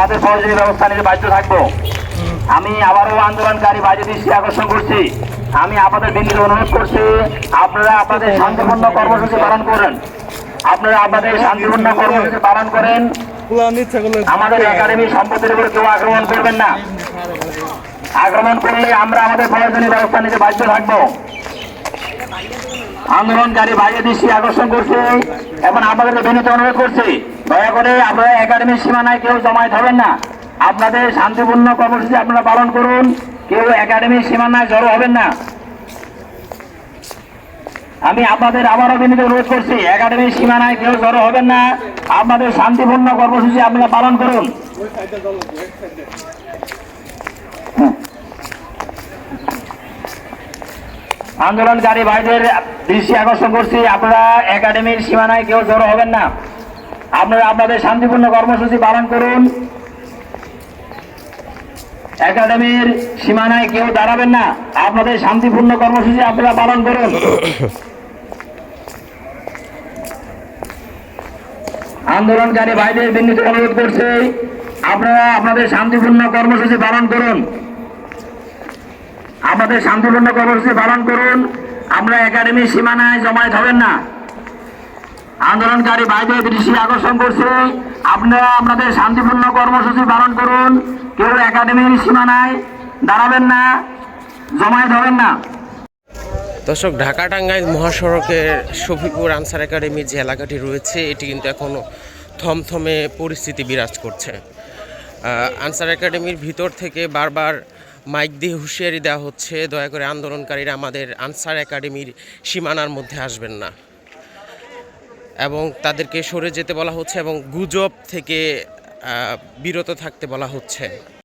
আমাদের প্রয়োজনীয় ব্যবস্থা নিতে বাধ্য থাকব। আমি আবারও আন্দোলনকারী বাজে দৃষ্টি আকর্ষণ করছি। আমি আপনাদের বিনীত অনুরোধ করছি, আপনারা আপনাদের শান্তিপূর্ণ কর্মসূচি পালন করেন। আপনারা আপনাদের শান্তিপূর্ণ কর্মসূচি পালন করেন। আমাদের একাডেমি সম্পত্তির উপরে কেউ আক্রমণ করবেন না। আক্রমণ করলে আমরা আমাদের প্রয়োজনীয় ব্যবস্থা নিতে বাধ্য থাকব। আন্দোলনকারী বাইরে দৃষ্টি আকর্ষণ করছে এবং আপনাদেরকে বিনীত অনুরোধ করছি দয়া করে আপনারা একাডেমির সীমানায় কেউ জমায়েত হবেন না। আপনাদের শান্তিপূর্ণ কর্মসূচি আপনারা পালন করুন। কেউ একাডেমির সীমানায় জড়ো হবেন না। আমি আপনাদের আবারও বিনীত অনুরোধ করছি, একাডেমির সীমানায় কেউ জড়ো হবেন না। আপনাদের শান্তিপূর্ণ কর্মসূচি আপনারা পালন করুন। আন্দোলনকারী ভাইদের দৃষ্টি আকর্ষণ করছি, আপনারা একাডেমির সীমানায় কেউ জড়ো হবেন না। আপনারা আপনাদের শান্তিপূর্ণ কর্মসূচি পালন করুন। একাডেমির সীমানায় কেউ দাঁড়াবেন না। আপনাদের শান্তিপূর্ণ কর্মসূচি আপনারা পালন করুন। আন্দোলনকারী ভাইদের বিনীত অনুরোধ করছে, আপনারা আপনাদের শান্তিপূর্ণ কর্মসূচি পালন করুন। আমাদের শান্তিপূর্ণ কর্মসূচি পালন করুন। আমরা একাডেমির সীমানায় জমায়েত হবেন না। আন্দোলনকারী ভাইদের দৃষ্টি আকর্ষণ করছে। আপনারা আপনাদের শান্তিপূর্ণ কর্মসূচি পালন করুন। কেউ একাডেমির সীমানায় দাঁড়াবেন না। জমায়েত হবেন না। দর্শক, ঢাকা টাঙ্গাইল মহাসড়কের শফিপুর আনসার একাডেমির যে এলাকাটি রয়েছে, এটি কিন্তু এখনও থমথমে পরিস্থিতি বিরাজ করছে। আনসার একাডেমির ভিতর থেকে বারবার মাইক দিয়ে হুঁশিয়ারি দেওয়া হচ্ছে, দয়া করে আন্দোলনকারীরা আমাদের আনসার একাডেমির সীমানার মধ্যে আসবেন না। এবং তাদেরকে সরে যেতে বলা হচ্ছে এবং গুজব থেকে বিরত থাকতে বলা হচ্ছে।